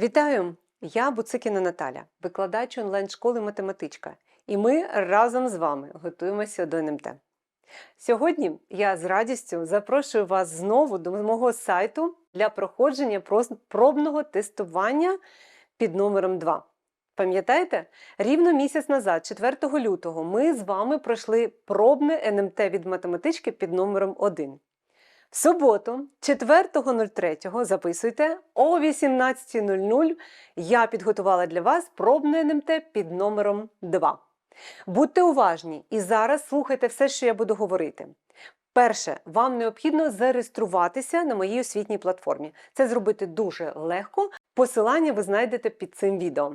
Вітаю! Я Буцикіна Наталя, викладач онлайн-школи математичка, і ми разом з вами готуємося до НМТ. Сьогодні я з радістю запрошую вас знову до мого сайту для проходження пробного тестування під номером 2. Пам'ятаєте, рівно місяць назад, 4 лютого, ми з вами пройшли пробне НМТ від математички під номером 1. В суботу, 4.03, записуйте о 18.00 я підготувала для вас пробне НМТ під номером 2. Будьте уважні і зараз слухайте все, що я буду говорити. Перше, вам необхідно зареєструватися на моїй освітній платформі. Це зробити дуже легко. Посилання ви знайдете під цим відео.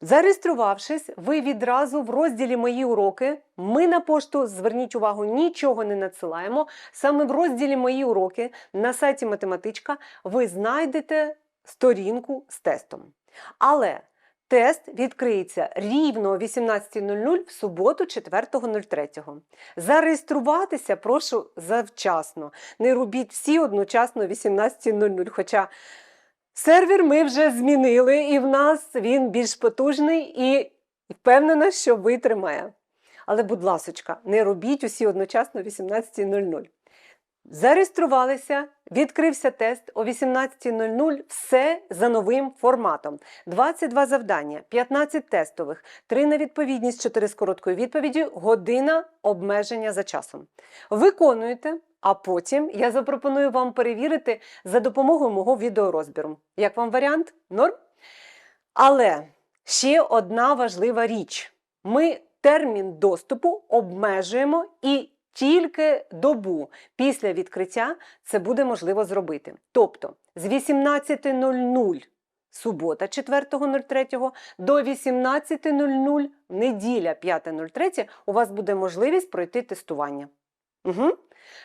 Зареєструвавшись, ви відразу в розділі Мої уроки. Ми на пошту, зверніть увагу, нічого не надсилаємо. Саме в розділі Мої уроки на сайті Математичка ви знайдете сторінку з тестом. Але тест відкриється рівно о 18.00 в суботу, 4.03. Зареєструватися прошу завчасно. Не робіть всі одночасно о 18.00. Хоча сервер ми вже змінили, і в нас він більш потужний і впевнена, що витримає. Але, будь ласочка, не робіть усі одночасно о 18.00. Зареєструвалися, відкрився тест о 18.00. Все за новим форматом. 22 завдання, 15 тестових, 3 на відповідність, 4 з короткою відповіддю, година обмеження за часом. Виконуєте, а потім я запропоную вам перевірити за допомогою мого відеорозбіру. Як вам варіант? Норм? Але ще одна важлива річ: ми термін доступу обмежуємо і тільки добу після відкриття це буде можливо зробити. Тобто з 18.00 субота 4.03 до 18.00 неділя 5.03 у вас буде можливість пройти тестування. Угу.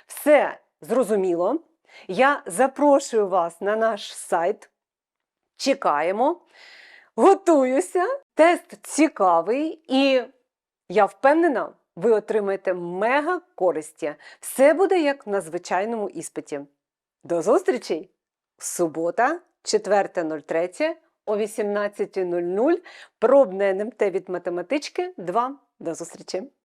Все зрозуміло. Я запрошую вас на наш сайт. Чекаємо. Готуюся. Тест цікавий, і я впевнена, ви отримаєте мега користі. Все буде як на звичайному іспиті. До зустрічі! Субота, 4.03 о 18.00. Пробне НМТ від математички 2. До зустрічі!